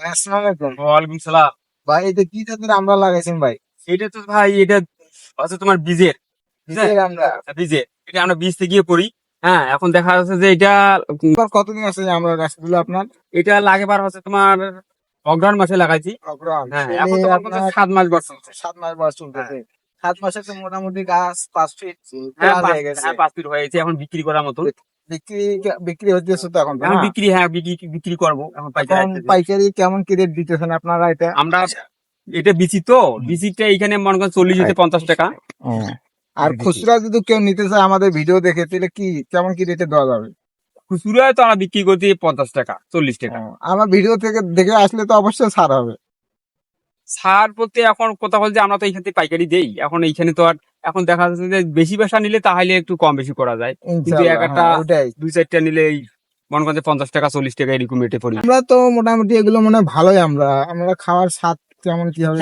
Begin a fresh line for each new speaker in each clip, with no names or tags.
ভাই আসসালামু আলাইকুম
ওয়ালাইকুম সালাম।
ভাই এটা কি জাতের আমরা লাগাইছেন ভাই?
এটা তো ভাই এটা হচ্ছে তোমার বীজের। বীজের এটা আমরা বীজ থেকে পড়ি হ্যাঁ এখন দেখা যাচ্ছে যে এটা
কতদিন আছে আমরা গাছগুলো আপনার?
এটা লাগেবার হচ্ছে তোমার অগ্রহণ মাসে লাগাইছি। হ্যাঁ এখন তোমার সাত মাস বয়স
সাত মাস বয়স চলতেছে। সাত মাসে তো মোটামুটি গাছ পাঁচ ফিট
হ্যাঁ
হয়ে গেছে।
পাঁচ ফিট হয়েছে এখন বিক্রি করার মতো
বিক্রি বিক্রি হচ্ছে তো এখন
বিক্রি হ্যাঁ বিক্রি বিক্রি করব। এখন পাইকারি
পাইকারি কেমন কি রেট দিতেছেন আপনারা এটা?
আমরা এটা বিচি তো বিচিটা এখানে মনে করেন চল্লিশ হতে পঞ্চাশ টাকা।
আর খুচরা যদি কেউ নিতে চায় আমাদের ভিডিও দেখে তাহলে কি কেমন কি রেটে দেওয়া যাবে?
খুচরায় তো আমরা বিক্রি করছি পঞ্চাশ টাকা চল্লিশ টাকা।
আমার ভিডিও থেকে দেখে আসলে তো অবশ্যই ছাড় হবে।
সার বলতে এখন কথা বলতে আমরা তো এইখান থেকে পাইকারি দেই। এখন এইখানে তো আর এখন দেখা যাচ্ছে যে বেশি পয়সা নিলে তাহলে একটু কম বেশি করা যায়।
কিন্তু
এক একটা-
হ্যাঁ,
দুই চারটা নিলে মনে করেন পঞ্চাশ টাকা চল্লিশ টাকা এরকম রেটে পড়ি
আমরা তো মোটামুটি এগুলো মানে ভালোই আমরা আমরা খাওয়ার স্বাদ কেমন কি হবে?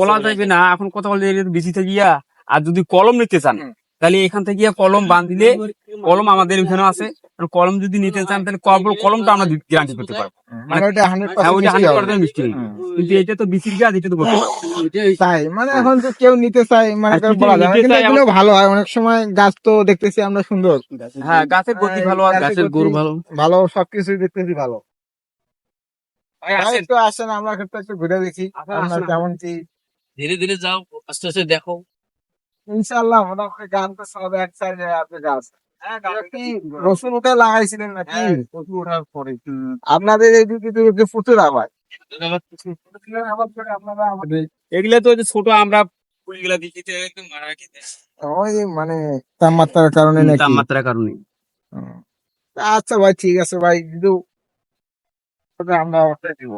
বলা যাবে না এখন কথা বলতে বেশি থেকে গিয়া আর যদি কলম নিতে চান তাহলে এখান থেকে কলম কলম বাঁধিলে কলম আমাদের এখানে আছে। কলম যদি নিতে চান তাহলে কল- কলমটা আমরা গ্যারান্টি করতে পারব।
মানে ওটা হান্ড্রেড
হ্যাঁ হান্ড্রেড
পার্সেন্ট
পার্সেন্ট মিষ্টি কিন্তু এটা তো বিচির গাছ এটা তো বলতে
তাই মানে এখন তো কেউ নিতে চায় মানে
আর
কেউ
যদি
বলা যায় কিন্তু এগুলো ভালো হয় অনেক সময় গাছ তো দেখতেছি আমরা সুন্দর।
হ্যাঁ গাছের গতি ভালো আছে
গাছের
ভালো?
ভালো সবকিছুই দেখতেছি ভালো।
ভাই,
ভাই,
আসেন।
একটু আসেন আমরা ক্ষেত্রে একটু ঘুরে দেখি
আপনার
কেমন কি?
ধীরে ধীরে যাও আস্তে আস্তে দেখো।
ইনশাল্লাহ মোটামুটি গান তো সব এক সাইডে আপনি গাছ। রসুন উঠে লাগাইছিলেন নাকি?
ওঠার পরে।
আপনাদের যে প্রচুর আবার
এগুলা তো ছোট আমরা ফুলগুলা দিতে একদম মারা
ওই মানে তাপমাত্রার কারণে নাকি?
তাপমাত্রার কারণে।
হুম। আচ্ছা ভাই ঠিক আছে ভাই ওটা আমরা ওটাই দিব।